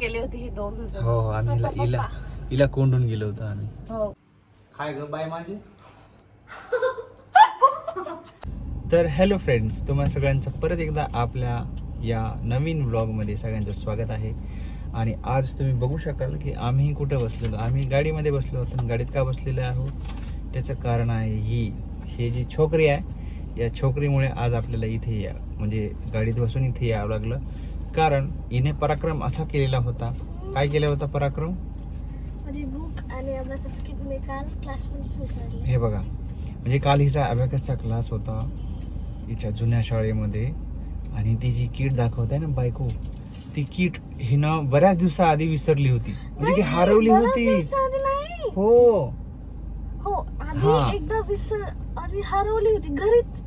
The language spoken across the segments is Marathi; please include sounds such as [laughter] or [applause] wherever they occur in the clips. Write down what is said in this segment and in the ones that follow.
गेले होते हे दोघ हो आम्ही हिला हिला हिला कोंडून गेलो होतो आम्ही. हो. काय ग बाय माझे. तर हॅलो फ्रेंड्स तुम्हा सगळ्यांचं परत एकदा आपल्या या नवीन व्लॉगमध्ये सगळ्यांचं स्वागत आहे. आणि आज तुम्ही बघू शकाल की आम्ही कुठं बसलेलो आम्ही गाडीमध्ये बसलो होतो आणि गाडीत का बसलेलो आहोत? त्याचं कारण आहे ही हे जी छोकरी आहे या छोकरीमुळे आज आपल्याला इथे या म्हणजे गाडीत बसून इथे यावं लागलं. कारण हिने पराक्रम असा केलेला होता. काय केला होता पराक्रम? माझी बुक आणि अभ्यास किट मी काल क्लासमध्ये विसरले. हे बघा. म्हणजे काल हिचा अबॅकसचा क्लास होता हिच्या जुन्या शाळेमध्ये. आणि ती जी किट दाखवते ना बायको ती किट हिनं बऱ्याच दिवसाआधी विसरली होती. म्हणजे ती हरवली होती. हो हो. हा. आधी एकदा विसर हरवली होती घरीच.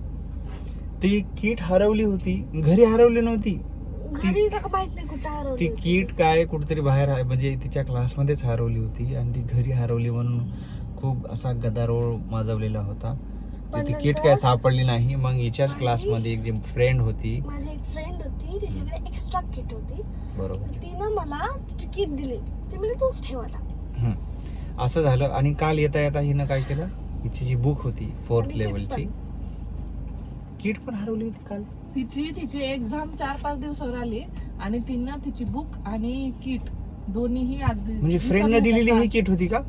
ती किट हरवली होती घरी हरवली नव्हती. घरी का माहीत नाही कुठं हरवली ती. किट काय कुठेतरी बाहेर आहे म्हणजे तिच्या क्लासमध्येच हरवली होती आणि ती घरी हरवली म्हणून खूप असा गदारोळ माजवलेला होता. पण ती किट नंतर काय सापडली नाही. मग हिच्याच क्लासमध्ये एक जी फ्रेंड होती. माझी एक फ्रेंड होती तिच्याकडे एक्स्ट्रा किट होती. बरोबर. तर तिनं मला तिची किट दिली. ती म्हणजे तूच ठेव आता. असं झालं आणि काल येता येता हिनं काय केलं? हिची जी बुक होती फोर्थ आणि kit लेवलची किट पण हरवली होती काल. तिची तिची एक्झाम चार पाच दिवसावर आली आणि तिनं तिची बुक आणि किट दोन्हीही आज म्हणजे फ्रेंडने दिलेली ही किट होती का?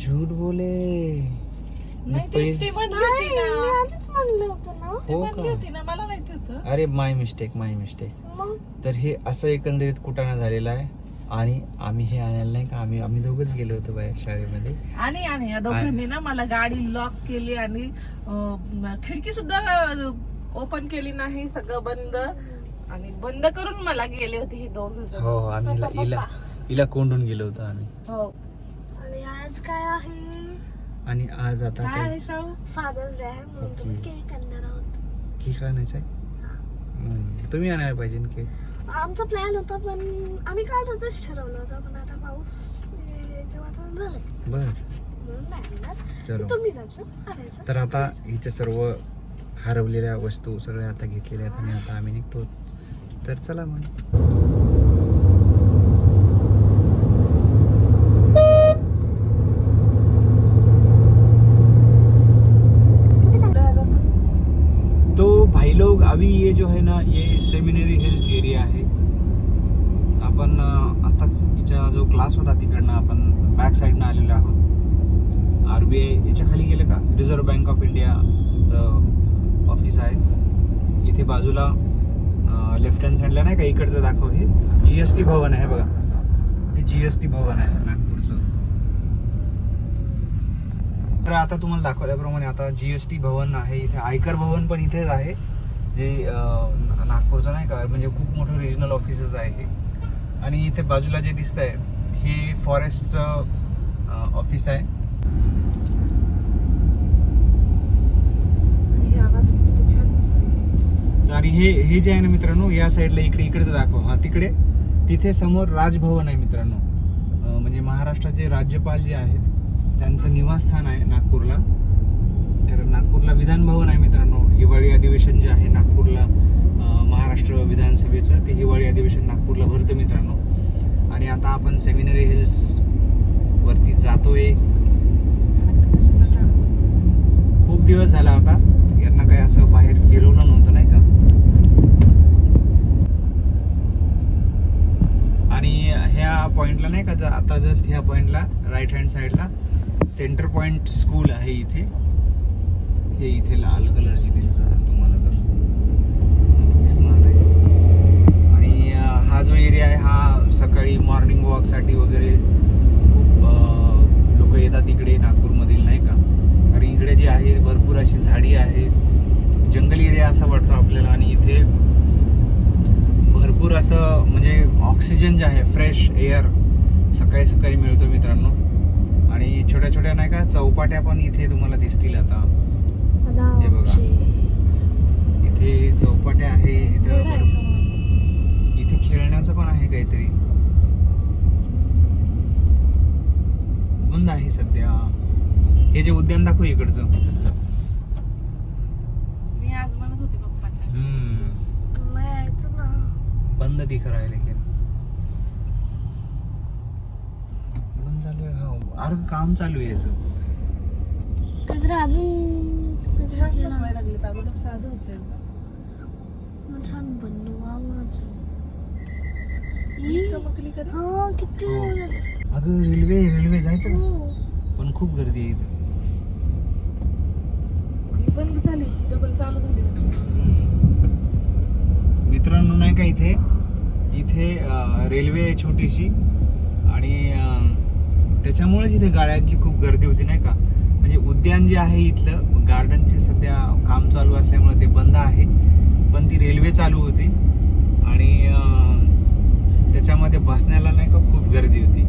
झूट बोले. नाही ती म्हणली होती ना. आधीच म्हणलं होतं ना. ती हो म्हणली का? होती ना मला माहिती होतं. अरे माय मिस्टेक माय मिस्टेक मग? तर हे असं एकंदरीत कुटाणा झालेला आहे? आणि आम्ही हे आणायला नाही का आम्ही आम्ही दोघच गेलो होतो बाहेर शाळेमध्ये. आणि आणि या दोघांनी ना मला गाडी लॉक केली आणि अं, खिडकी सुद्धा ओपन केली नाही सगळं बंद. आणि बंद करून मला गेले होते हे दोघ हो हो आम्ही हिला हिला हिला कोंडून गेलो होतो आम्ही. हो. आणि आज काय आहे? आणि आज आता काय काय? आहे श्रावण फादर्स डे आहे म्हणून तुम्ही. केक आणणार आहोत. केक आणायचा आहे. तुम्ही आणायला पाहिजे केक? आमचा प्लॅन होता पण आम्ही काल तसंच ठरवलं होतं पण आता पाऊस वातावरण झालंय. बर. तुम्ही जायचं तर आता हिच्या सर्व हरवलेल्या वस्तू सगळ्या आता घेतलेल्या आहेत आणि आता आम्ही निघतो. तर चला मग तो भाई लोग अभी ये जो है ना ये सेमिनरी हिल्स एरिया आहे आपण अं, आताच हिचा जो क्लास होता तिकडनं आपण बॅक साईडनं आलेलो आहोत आर बी आय याच्या खाली गेलं का? रिझर्व्ह बँक ऑफ इंडियाचं ऑफिस आहे. इथे बाजूला लेफ्ट हँड साईडला नाही का? इकडचं दाखव हे. जी एस टी भवन आहे बघा. ते जी एस टी भवन आहे नागपूरचं. तर आता तुम्हाला दाखवल्याप्रमाणे आता जी एस टी भवन आहे. इथे आयकर भवन पण इथेच आहे. जे नागपूरचं नाही का? म्हणजे खूप मोठं रिजनल ऑफिसच आहे हे. आणि इथे बाजूला जे दिसत आहे हे फॉरेस्टचं ऑफिस आहे आणि या बाजूने किती छान दिसते आणि हे हे जे आहे ना मित्रांनो या साईडला इकडे इकडचं दाखव. हा तिकडे. तिथे समोर राजभवन आहे मित्रांनो. म्हणजे महाराष्ट्राचे राज्यपाल जे आहेत त्यांचं निवासस्थान आहे नागपूरला. तर नागपूरला विधानभवन आहे मित्रांनो. हिवाळी अधिवेशन जे आहे नागपूरला महाराष्ट्र विधानसभेचं ते हिवाळी अधिवेशन नागपूरला भरतं मित्रांनो. आणि आता आपण सेमिनरी हिल्स वरती जातोय. खूप दिवस झाला आता. यांना काही असं बाहेर फिरवलं नव्हतं नाही का? आणि ह्या पॉईंटला नाही का ज- आता जस्ट ह्या पॉईंटला राईट हँड साईडला सेंटर पॉईंट स्कूल आहे इथे. हे इथे लाल कलरची दिसतं तुम्हाला तर. दिसणार नाही. आणि हा जो एरिया आहे हा सकाळी मॉर्निंग वॉकसाठी वगैरे खूप लोक येतात इकडे नागपूरमधील नाही का? कारण इकडे जी आहे भरपूर अशी झाडी आहे. जंगल एरिया असा वाटतो आपल्याला आणि इथे भरपूर असं म्हणजे ऑक्सिजन जे आहे फ्रेश एअर सकाळी सकाळी मिळतो मित्रांनो. आणि छोट्या छोट्या नाही का चौपाट्या पण इथे तुम्हाला दिसतील आता. हे बघा. इथे चौपाट्या आहे इथे खेळण्याचं पण आहे काहीतरी. बंद आहे सध्या. हे जे उद्यान दाखव इकडचं. मी आज म्हणत होते पप्पांना. हम्म. मग बंद दिख रहा है लेकिन बंद चालू आहे हा अरे काम चालू आहे याचं काहीतरी अजून छान काहीतरी केलं. लागले अगोदर साधं होते मग छान बनवावं अजून ई, चमकली का रे? हा किती हो. झालं. अगं रेल्वे रेल्वे जायचं हो. पण खूप गर्दी आहे इथं बंद झाली डबल चालू झाली मित्रांनो नाही का इथे? इथे रेल्वे आहे छोटीशी. आणि त्याच्यामुळेच इथे गाड्यांची खूप गर्दी होती नाही का? म्हणजे उद्यान जे आहे इथलं गार्डनचे सध्या काम चालू असल्यामुळे ते बंद आहे. पण ती रेल्वे चालू होती. आणि त्याच्यामध्ये बसण्याला नाही का खूप गर्दी होती.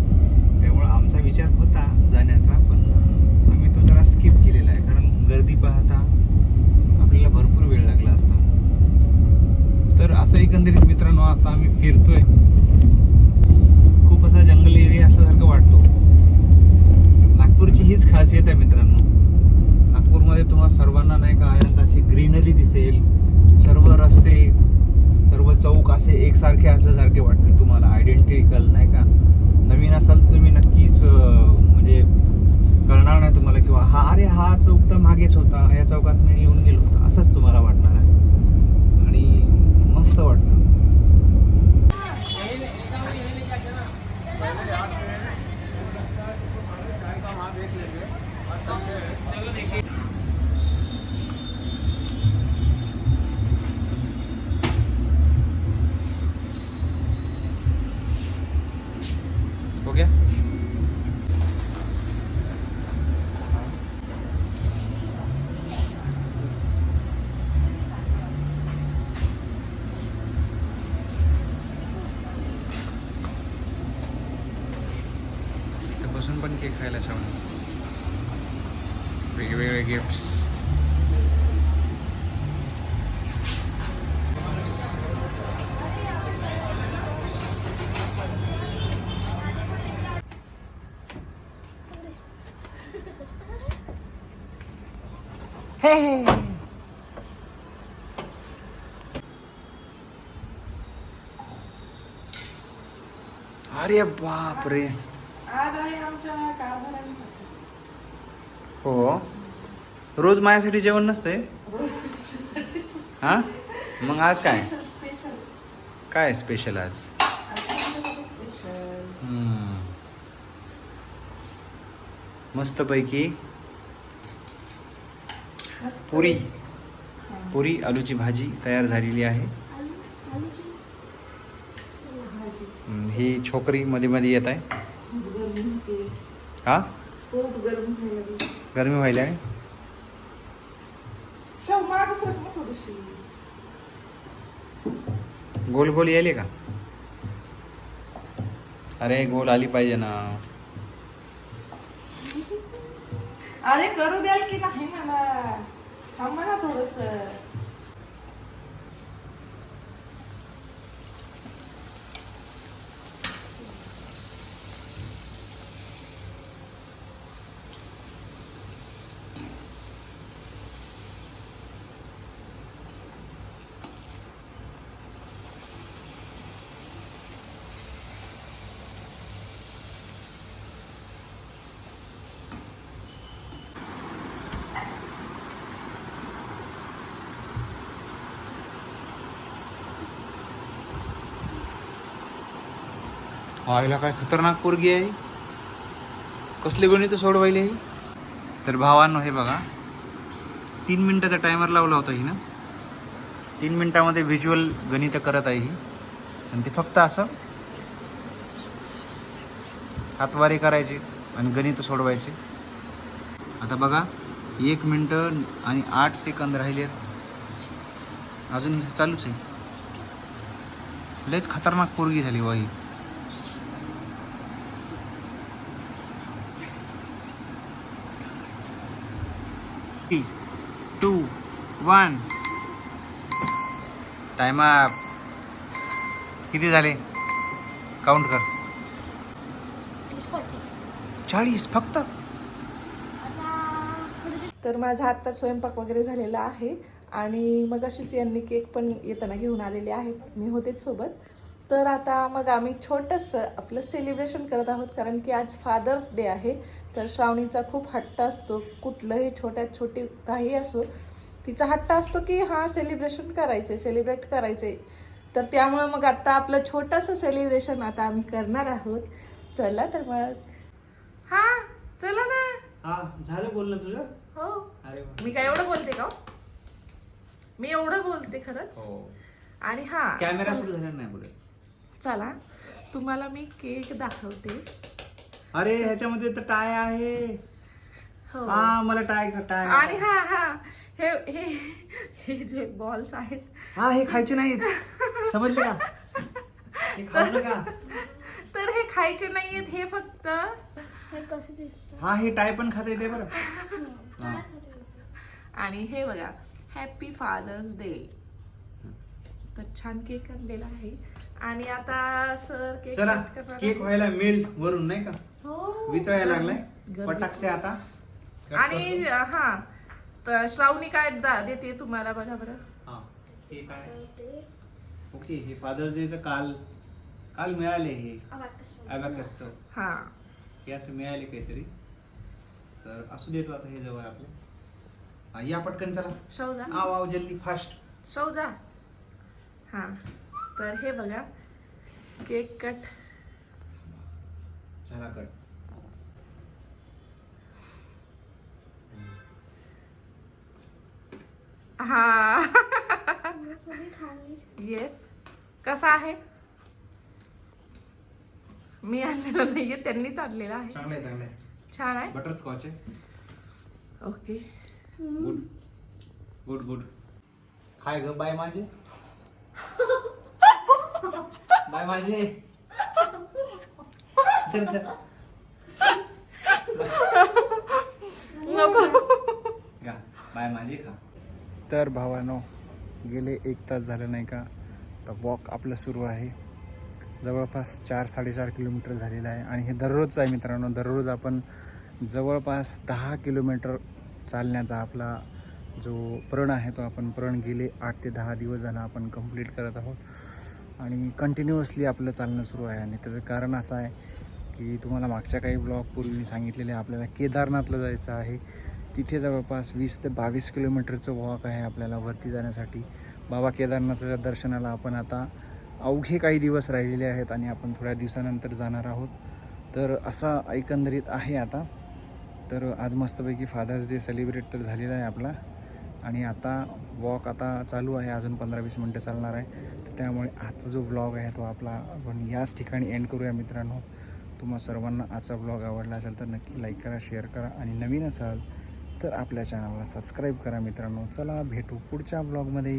त्यामुळे आमचा विचार होता जाण्याचा पण आम्ही तो जरा स्किप केलेला आहे. कारण गर्दी पाहता आपल्याला भरपूर वेळ लागला असता तर असं एकंदरीत मित्रांनो आता आम्ही फिरतोय. खूप असा जंगल एरिया असल्यासारखं वाटतो. नागपूरची हीच खासियत आहे मित्रांनो. नागपूरमध्ये तुम्हाला सर्वांना नाही का आनंदाची अशी ग्रीनरी दिसेल. सर्व रस्ते सर्व चौक असे एकसारखे असल्यासारखे वाटतील तुम्हाला. आयडेंटिकल नाही का? नवीन असाल तर तुम्ही नक्कीच म्हणजे कळणार नाही तुम्हाला किंवा हा अरे हा चौक तर मागेच होता. या चौकात मी येऊन गेलो होतो. असंच तुम्हाला वाटणार आहे. आणि मस्त वाटतं हो गया इथे बसून पण केक खायला छान वेगवेगळे गिफ्ट्स हे हे अरे बाप रे आज आहे आमच्या कारभारांसाठी हो? रोज माझ्यासाठी जेवण नसते रोज तुमच्यासाठीच हा? मग आज काय? स्पेशल काय स्पेशल आज? स्पेशल हम्म. मस्त. पैकी पुरी पुरी आलूची भाजी तयार झालेली आहे. आलू- आलूची भाजी. हम्म, ही छोकरी मध्ये मध्ये येत आहे. हा? खूप गरमी व्हायला गरमी व्हायला आहे शेव माग सर मग थोडीशी? गोल गोल यायले का? अरे गोल आली पाहिजे ना. अरे करू द्याल की नाही मला थांबा ना थोडस. आईला काय खतरनाक पोरगी आहे? कसले गणित सोडवायले ही? तर भावांनो हे बघा. तीन मिनटाचा टायमर लावला होता ही ना तीन मिनटामध्ये व्हिज्युअल गणित करत आहे ही. आणि ते फक्त असं हातवारे करायचे आणि गणित सोडवायचे. आता बघा एक मिनटं आणि आठ सेकंद राहिले अजून ही चालूच आहे. लयच खतरनाक पोरगी झाली Y three two one. Time up किती झाले? काउंट कर. चाळीस फक्त. तर माझा आत्ता स्वयंपाक वगैरे झालेला आहे आणि मग अशीच यांनी केक पण येताना घेऊन आलेले आहेत. मी होतेच सोबत. तर आता मग आम्ही छोटंसं आपलं सेलिब्रेशन करत आहोत कारण की आज फादर्स डे आहे. तर श्रावणीचा खूप हट्ट असतो कुठलंही छोट्यात छोटी काही असो तिचा हट्ट असतो की हा सेलिब्रेशन करायचंय सेलिब्रेट करायचंय. तर त्यामुळे मग आता आपलं छोटंसं सेलिब्रेशन आता आम्ही करणार आहोत. चला तर मग. हा चला ना. हा झालं बोलणं तुझं? हो. अरे. मी काय एवढं बोलते का हो? मी एवढं बोलते खरंच? हो. आणि हा कॅमेरा सुरू झाला नाही चला तुम्हाला मी केक दाखवते. अरे ह्याच्यामध्ये तर टाय आहे. हो. हा मला टाय टाय आणि हा हा. हे हे हे बॉल्स आहेत. हा हे खायचे नाहीत. समजले का? हे खाऊ नका. तर हे खायचे नाहीयेत हे फक्त. हे कसं दिसतं हा हे टाय पण खाता येते बरं. हा. आणि हे बघा हॅपी फादर्स डे तर छान केक आणलेला आहे. आणि आता सर केक चला कट करणार केक आहे. व्हायला मिळेल वरून नाही का? वितळायला लागलाय? पटाकसे आता? आणि. हा. तर श्रावणी काय दा- देते तुम्हाला बघा बरं? हा हे काय. ओके हे फादर्स डेचं काल काल मिळाले हे. अबॅकसचं हा. हे असं मिळाले काहीतरी. तर असू देतो आता हे जवळ आपलं. हा, या पटकन चला. शौजा. आव आव जल्दी फास्ट शौजा. हा. तर हे बघा. Cake cut. झाला कट. हा? येस कसा आहे? मी आणलेला नाहीये त्यांनीच आणलेला आहे. चांगलं आहे चांगलं आहे. छान आहे. बटर स्कॉच आहे. ओके गुड गुड गुड खाय ग बाय माझे. [laughs] बाय माझे. बाय माझे खा. तर भावानो गेले एक तास झालं नाही का? तर वॉक आपलं सुरू आहे. जवळपास चार साडेचार किलोमीटर झालेलं आहे. आणि हे दररोजचं आहे मित्रांनो दररोज आपण जवळपास दहा किलोमीटर चालण्याचा आपला जो प्रण आहे तो आपण प्रण गेले आठ ते दहा दिवस झाला आपण कंप्लीट करत आहोत. आणि कंटिन्युअसली आपलं चालणं सुरू आहे. आणि त्याचं कारण असं आहे की तुम्हाला मागच्या काही ब्लॉगपूर्वी मी सांगितलेले आपल्याला केदारनाथला जायचं आहे. तिथे जवळपास वीस ते बावीस किलोमीटरचं वॉक आहे आपल्याला वरती जाण्यासाठी. बाबा केदारनाथच्या दर्शनाला आपण आता अवघे काही दिवस राहिलेले आहेत आणि आपण थोड्या दिवसानंतर जाणार आहोत. तर असा एकंदरीत आहे आता. तर आज मस्तपैकी फादर्स डे सेलिब्रेट तर झालेला आहे आपला. आणि आता वॉक आता चालू आहे अजून पंधरा वीस मिनटं चालणार आहे. तर त्यामुळे आजचा जो ब्लॉग आहे तो आपला आपण याच ठिकाणी एंड करूया मित्रांनो. तुम्हा सर्वांना आजचा ब्लॉग आवडला असेल तर नक्की लाईक करा शेअर करा आणि नवीन असाल तर आपल्या चॅनलला सबस्क्राईब करा मित्रांनो. चला भेटू पुढच्या ब्लॉगमध्ये